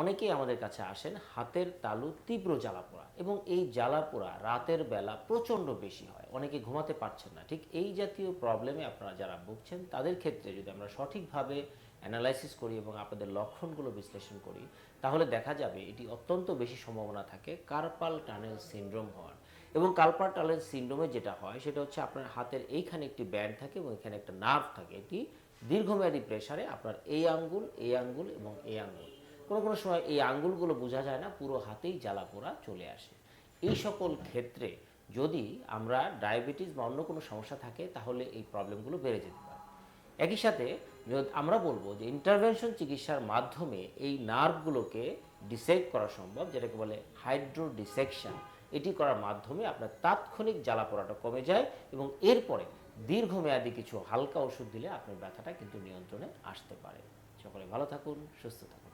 অনেকেই আমাদের কাছে আসেন, হাতের তালু তীব্র জ্বালাপোড়া এবং এই জ্বালাপোড়া রাতের বেলা প্রচণ্ড বেশি হয়। অনেকে ঘুমাতে পারছেন না। ঠিক এই জাতীয় প্রবলেমে আপনারা যারা ভুগছেন, তাদের ক্ষেত্রে যদি আমরা সঠিকভাবে অ্যানালাইসিস করি এবং আপনাদের লক্ষণগুলো বিশ্লেষণ করি, তাহলে দেখা যাবে এটি অত্যন্ত বেশি সম্ভাবনা থাকে কার্পাল টানেল সিন্ড্রোম হওয়ার। এবং কার্পাল টানেল সিনড্রোমে যেটা হয়, সেটা হচ্ছে আপনার হাতের এইখানে একটি ব্যান্ড থাকে এবং এখানে একটা নার্ভ থাকে। এটি দীর্ঘমেয়াদী প্রেসারে আপনার এই আঙ্গুল এই আঙ্গুল এবং এই আঙ্গুল। কোনো কোনো সময় এই আঙ্গুলগুলো বোঝা যায় না, পুরো হাতেই জ্বালা পোড়া চলে আসে। এই সকল ক্ষেত্রে যদি আমরা ডায়াবেটিস বা অন্য কোনো সমস্যা থাকে, তাহলে এই প্রবলেমগুলো বেড়ে যেতে পারে। একই সাথে আমরা বলব যে ইন্টারভেনশন চিকিৎসার মাধ্যমে এই নার্ভগুলোকে ডিসেক্ট করা সম্ভব, যেটাকে বলে হাইড্রো ডিসেকশন এটি করার মাধ্যমে আপনার তাৎক্ষণিক জ্বালা পোড়াটা কমে যায় এবং এরপরে দীর্ঘমেয়াদী কিছু হালকা ওষুধ দিলে আপনার ব্যথাটা কিন্তু নিয়ন্ত্রণে আসতে পারে। সকলে ভালো থাকুন, সুস্থ থাকুন।